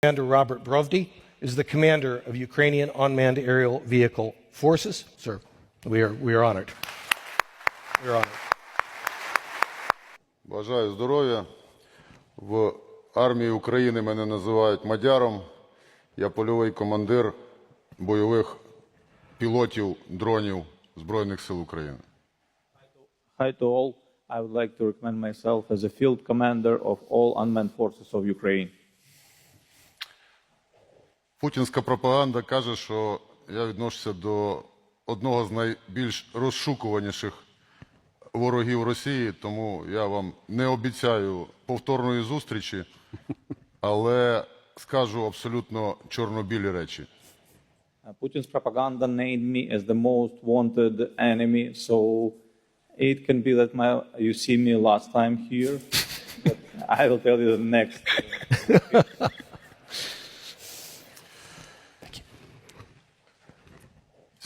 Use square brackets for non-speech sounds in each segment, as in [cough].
Commander Robert Brovdy is the commander of Ukrainian unmanned aerial vehicle forces. Sir, we are, we are honored. We are honored. Бажаю здоров'я. В армії України мене називають Мадяром. Я польовий командир бойових пілотів дронів Збройних сил України. Hi to all. I would like to recommend myself as a field commander of all unmanned forces of Ukraine. Путінська пропаганда каже, що я відношуся до одного з найбільш розшукуваніших ворогів Росії, тому я вам не обіцяю повторної зустрічі, але скажу абсолютно чорно-білі речі. Putin's propaganda named me as the most wanted enemy, so it can be that my, you see me last time here, but I will tell you the next.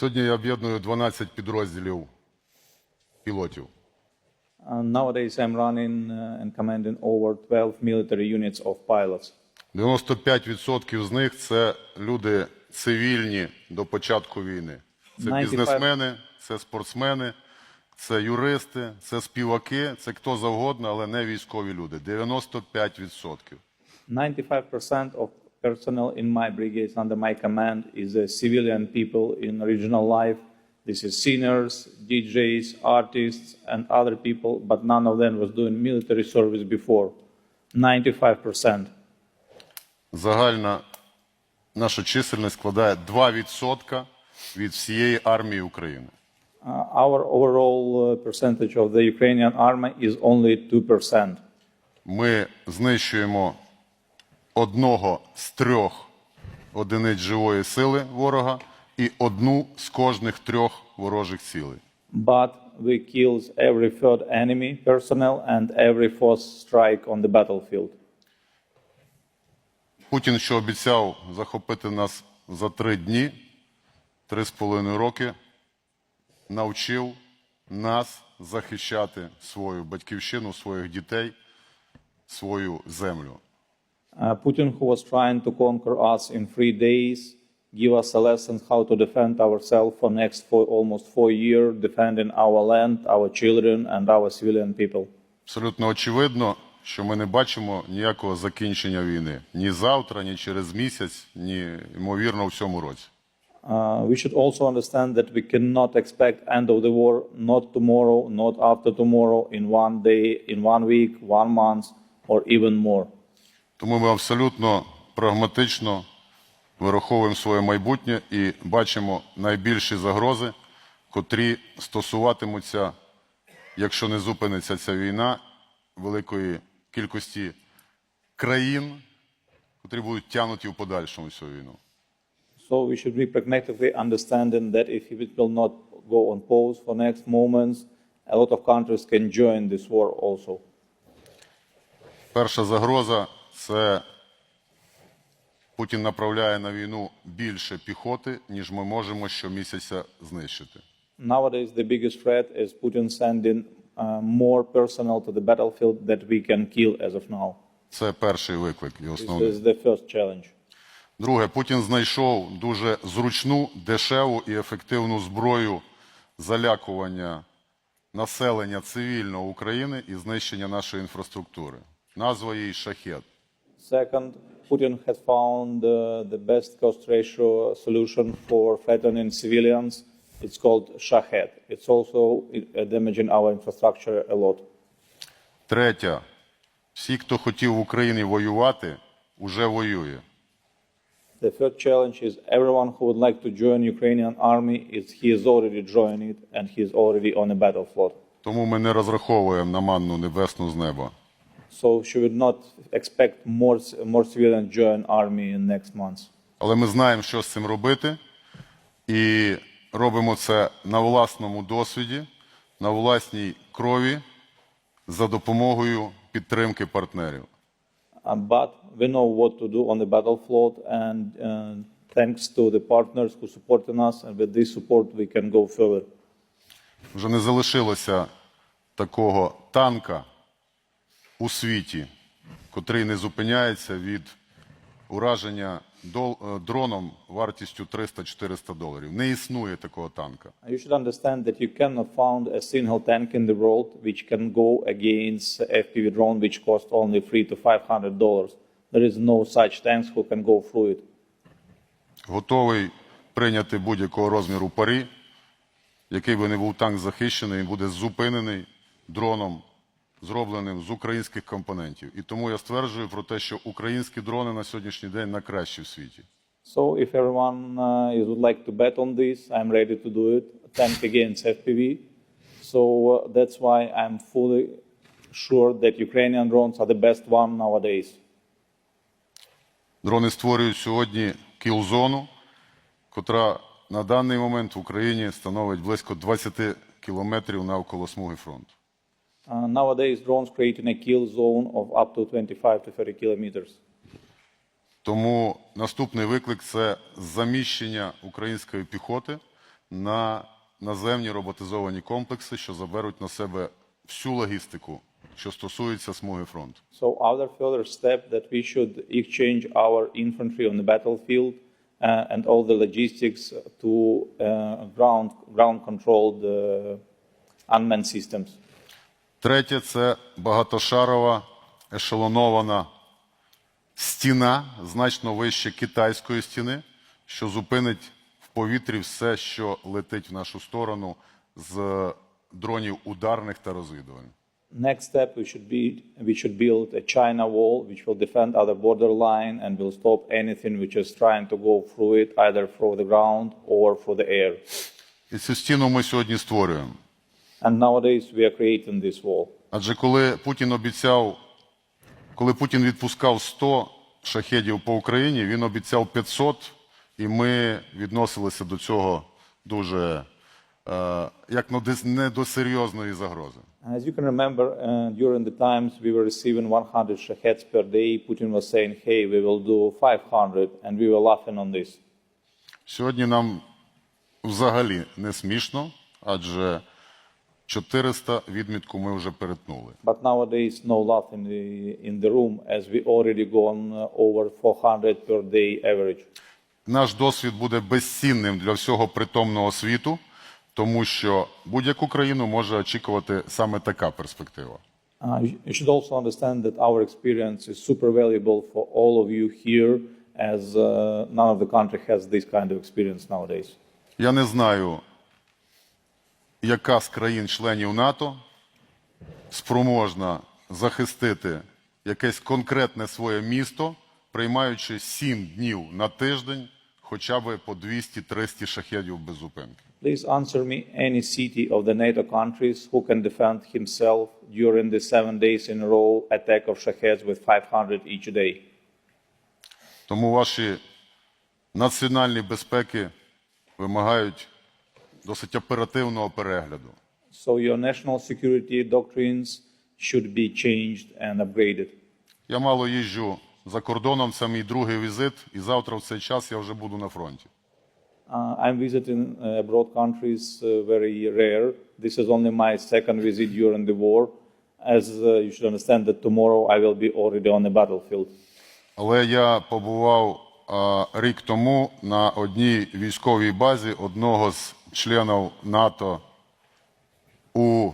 Сьогодні я об'єдную 12 підрозділів пілотів. Uh, nowadays, I'm running uh, and commanding over 12 military units of pilots. 95% з них це люди цивільні до початку війни. Це 95. бізнесмени, це спортсмени, це юристи, це співаки, це хто завгодно, але не військові люди. 95%. 95% of personnel in my brigades under my command is uh, civilian people in regional life. This is singers, DJs, artists, and other people, but none of them was doing military service before. 95%. Загальна наша чисельність складає 2% від всієї армії України. Uh, our overall uh, percentage of the Ukrainian army is only 2%. Ми знищуємо одного з трьох одиниць живої сили ворога і одну з кожних трьох ворожих цілей. But we kills every third enemy personnel and every fourth strike on the battlefield. Путін, що обіцяв захопити нас за три дні, три з половиною роки, навчив нас захищати свою батьківщину, своїх дітей, свою землю. Uh, Putin, who was trying to conquer us in three days, give us a lesson how to defend ourselves for next four, almost four years, defending our land, our children, and our civilian people. Абсолютно очевидно, що ми не бачимо ніякого закінчення війни ні завтра, ні через місяць, ні ймовірно в цьому році. Uh, we should also understand that we cannot expect end of the war not tomorrow, not after tomorrow, in one day, in one week, one month, or even more. Тому ми абсолютно прагматично вираховуємо своє майбутнє і бачимо найбільші загрози, котрі стосуватимуться, якщо не зупиниться ця війна, великої кількості країн, котрі будуть тягнуті в подальшому цю війну. So we should be pragmatically understanding that if it will not go on pause for next moments, a lot of countries can join this war also. Перша загроза це Путін направляє на війну більше піхоти, ніж ми можемо щомісяця знищити. Nowadays, the biggest threat is Putin sending uh, more personnel to the battlefield that we can kill as of now. Це перший виклик і This is the first challenge. Друге, Путін знайшов дуже зручну, дешеву і ефективну зброю залякування населення цивільного України і знищення нашої інфраструктури. Назва її шахет. Second, Putin has found uh, the best cost ratio solution for threatening civilians. It's called Shahed. It's also uh, damaging our infrastructure a lot. Третє, всі, хто хотів в Україні воювати, уже воює. The third challenge is everyone who would like to join Ukrainian army is he is already joined it and he is already on a battlefield. Тому ми не розраховуємо на манну небесну з неба. So she would not expect more more civilians join army in next months. Але ми знаємо, що з цим робити, і робимо це на власному досвіді, на власній крові за допомогою підтримки партнерів. Uh, but we know what to do on the battlefield, and uh, thanks to the partners who supporting us, and with this support we can go further. Вже не залишилося такого танка у світі, котрий не зупиняється від ураження е, дроном вартістю 300-400 доларів. Не існує такого танка. You should understand that you cannot find a single tank in the world which can go against FPV drone which cost only three to five hundred dollars. There is no such tanks who can go through it. Готовий прийняти будь-якого розміру парі, який би не був танк захищений, він буде зупинений дроном, зробленим з українських компонентів. І тому я стверджую про те, що українські дрони на сьогоднішній день найкращі в світі. So if everyone uh, is, would like to bet on this, I'm ready to do it. Tank against FPV. So uh, that's why I'm fully sure that Ukrainian drones are the best one nowadays. Дрони створюють сьогодні кіл-зону, котра на даний момент в Україні становить близько 20 кілометрів навколо смуги фронту. Uh, nowadays, drones creating a kill zone of up to 25 to 30 kilometers. Тому наступний виклик це заміщення української піхоти на наземні роботизовані комплекси, що заберуть на себе всю логістику, що стосується смуги фронту. So other further step that we should exchange our infantry on the battlefield uh, and all the logistics to uh, ground ground controlled uh, unmanned systems. Третє це багатошарова ешелонована стіна, значно вище китайської стіни, що зупинить в повітрі все, що летить в нашу сторону з дронів ударних та розвідувальних. Next step, we should be we should build a China wall which will defend our borderline and will stop anything which is trying to go through it, either through the ground or through the air. І цю стіну ми сьогодні створюємо. And nowadays we are creating this wall. Адже коли Путін обіцяв, коли Путін відпускав 100 шахедів по Україні, він обіцяв 500, і ми відносилися до цього дуже е, як не до серйозної загрози. As you can remember, uh, during the times we were receiving 100 shaheds per day, Putin was saying, hey, we will do 500, and we were laughing on this. Сьогодні нам взагалі не смішно, адже 400 відмітку ми вже перетнули. But nowadays, no laugh in the, in the room, as we already gone uh, over 400 per day average. Наш досвід буде безцінним для всього притомного світу, тому що будь-яку країну може очікувати саме така перспектива. Uh, you should also understand that our experience is super valuable for all of you here, as uh, none of the country has this kind of experience nowadays. Я не знаю, яка з країн-членів НАТО спроможна захистити якесь конкретне своє місто, приймаючи 7 днів на тиждень хоча б по 200-300 шахедів без зупинки. Please answer me any city of the NATO countries who can defend himself during the seven days in a row attack of Shaheds with 500 each day. Тому ваші національні безпеки вимагають досить оперативного перегляду. So your national security doctrines should be changed and upgraded. Я мало їжджу за кордоном, це мій другий візит, і завтра в цей час я вже буду на фронті. Uh, I'm visiting uh, abroad countries uh, very rare. This is only my second visit during the war. As uh, you should understand that tomorrow I will be already on the battlefield. Але я побував рік тому на одній військовій базі одного з членів НАТО у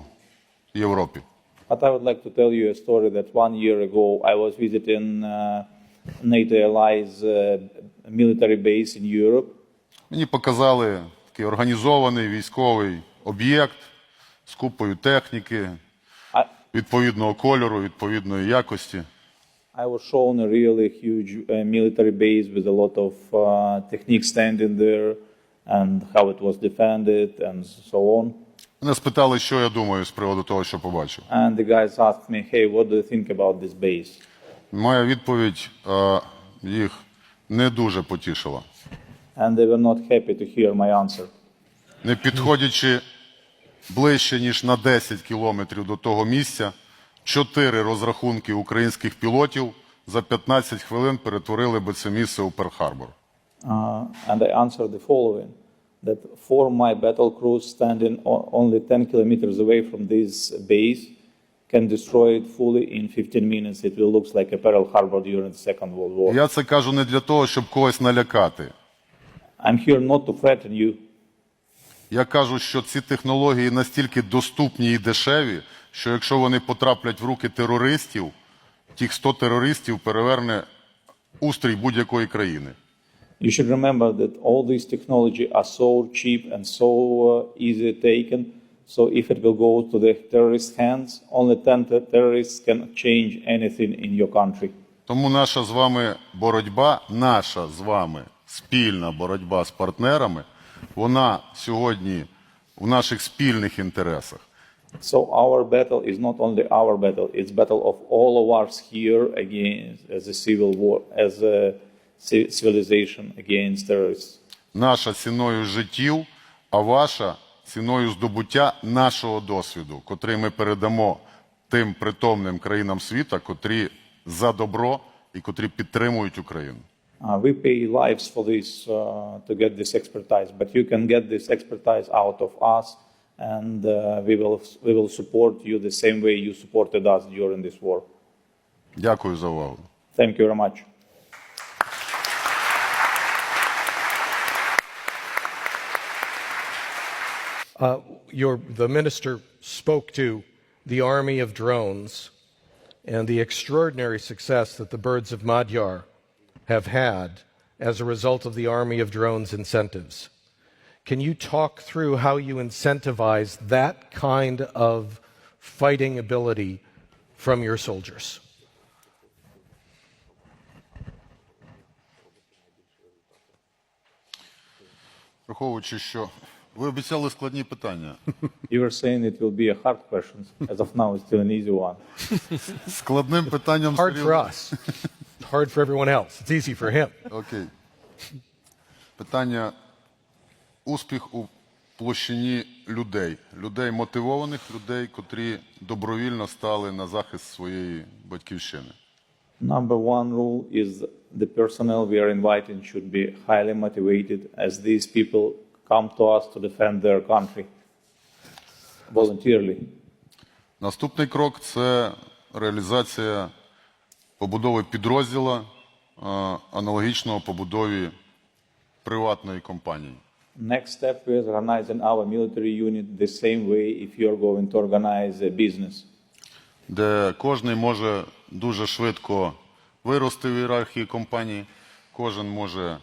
Європі. But I would like to tell you a story that one year ago I was visiting uh, NATO allies uh, military base in Europe. Мені показали такий організований військовий об'єкт з купою техніки, відповідного кольору, відповідної якості. I was shown a really huge uh, military base with a lot of uh, technique standing there and how it was defended and so on. Мене спитали, що я думаю з приводу того, що побачив. And the guys asked me, hey, what do you think about this base? Моя відповідь е, їх не дуже потішила. And they were not happy to hear my answer. Не підходячи ближче, ніж на 10 кілометрів до того місця, чотири розрахунки українських пілотів за 15 хвилин перетворили би це місце у Перл-Харбор. Uh, and I answered the following that four my battle crews standing only 10 kilometers away from this base can destroy it fully in 15 minutes. It will look like a Pearl Harbor during the Second World War. Я це кажу не для того, щоб когось налякати. I'm here not to threaten you. Я кажу, що ці технології настільки доступні і дешеві, що якщо вони потраплять в руки терористів, тих 100 терористів переверне устрій будь-якої країни. You should remember that all these technology are so cheap and so uh, easy taken. So if it will go to the terrorist hands, only 10 terrorists can change anything in your country. Тому наша з вами боротьба, наша з вами спільна боротьба з партнерами, вона сьогодні в наших спільних інтересах. So our battle is not only our battle; it's battle of all of us here against as a civil war, as a civilization against terrorists. Наша ціною життів, а ваша ціною здобуття нашого досвіду, котрий ми передамо тим притомним країнам світа, котрі за добро і котрі підтримують Україну. Uh, we pay lives for this uh, to get this expertise, but you can get this expertise out of us, and uh, we will we will support you the same way you supported us during this war. Дякую за увагу. Thank you very much. Uh, your, the minister spoke to the army of drones and the extraordinary success that the birds of Madhyar have had as a result of the army of drones incentives. Can you talk through how you incentivize that kind of fighting ability from your soldiers? Враховуючи, що ви обіцяли складні питання. [laughs] You were saying it will be a hard question. As of now, it's still an easy one. [laughs] Складним питанням Hard все for рівно- us, hard for everyone else. It's easy for him. Окей. Питання Успіх у площині людей. Людей мотивованих, людей, котрі добровільно стали на захист своєї батьківщини. Number one rule is the personnel we are inviting should be highly motivated, as these people come to us to defend their country voluntarily. Наступний крок це реалізація побудови підрозділа, е, аналогічного побудові приватної компанії. Next step is organizing our military unit the same way if you're going to organize a business. де кожен може дуже швидко вирости в ієрархії компанії, кожен може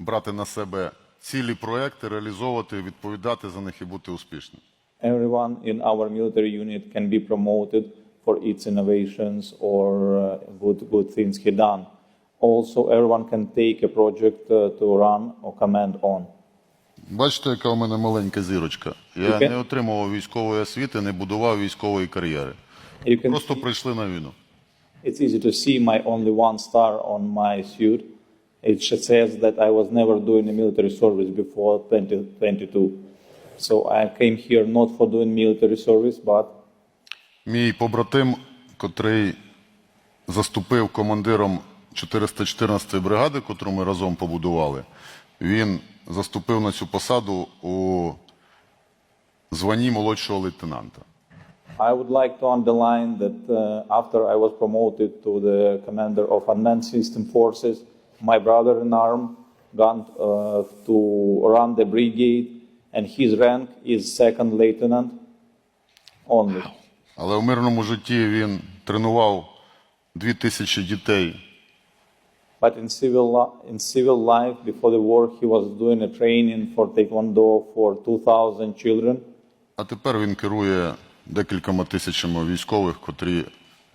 брати на себе цілі проекти, реалізовувати, відповідати за них і бути успішним. Everyone in our military unit can be promoted for its innovations or uh, good, good things he done. Also, everyone can take a project uh, to run or command on. Бачите, яка у мене маленька зірочка. Я Яке? не отримував військової освіти, не будував військової кар'єри. Can Просто прийшли на війну. It's easy to see my only one star on my suit. It says that I was never doing a military service before 2022. So I came here not for doing military service, but Мій побратим, котрий заступив командиром 414-ї бригади, котру ми разом побудували, він заступив на цю посаду у званні молодшого лейтенанта. I would like to underline that uh, after I was promoted to the commander of unmanned system forces, my brother in arm got uh, to run the brigade, and his rank is second lieutenant only. Але в мирному житті він тренував дві тисячі дітей But in civil, in civil life, before the war, he was doing a training for Taekwondo for 2,000 children. А тепер він керує декількома тисячами військових, котрі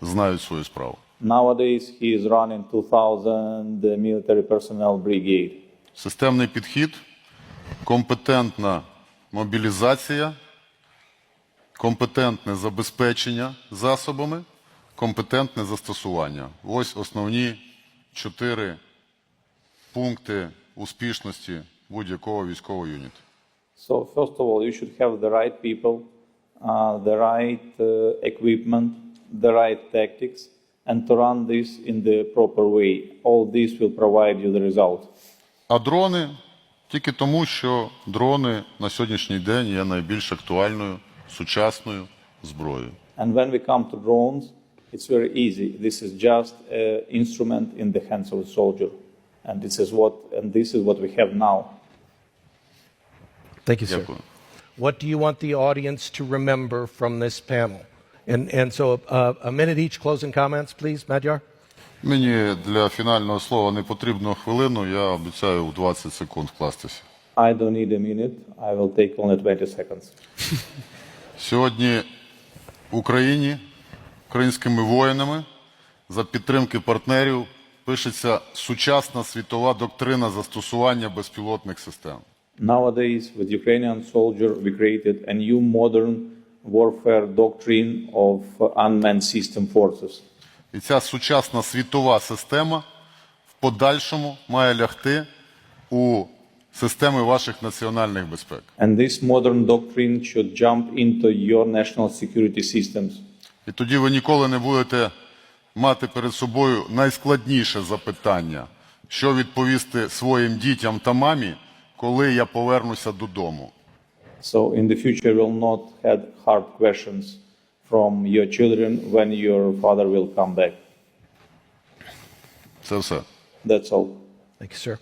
знають свою справу. Nowadays, he is running 2,000 military personnel brigade. Системний підхід, компетентна мобілізація, компетентне забезпечення засобами, компетентне застосування. Ось основні чотири пункти успішності будь-якого військового юніту. So, first of all, you should have the right people, uh, the right uh, equipment, the right tactics, and to run this in the proper way. All this will provide you the result. А дрони тільки тому, що дрони на сьогоднішній день є найбільш актуальною сучасною зброєю. And when we come to drones, it's very easy. This is just an instrument in the hands of a soldier, and this is what and this is what we have now. Thank you, sir. Дякую. What do you want the audience to remember from this panel? And, and so uh, a minute each closing comments, please, Madhyar. Мені для фінального слова не потрібно хвилину, я обіцяю в 20 секунд вкластися. I don't need a minute. I will take only 20 seconds. Сьогодні в Україні українськими воїнами за підтримки партнерів пишеться сучасна світова доктрина застосування безпілотних систем. Nowadays, with Ukrainian soldier, we created a new modern warfare doctrine of unmanned system forces. І ця сучасна світова система в подальшому має лягти у системи ваших національних безпек. And this modern doctrine should jump into your national security systems. І тоді ви ніколи не будете мати перед собою найскладніше запитання, що відповісти своїм дітям та мамі, коли я повернуся додому. So in the future, will not have hard questions from your children when your father will come back. Це все. That's all. Thank you, sir.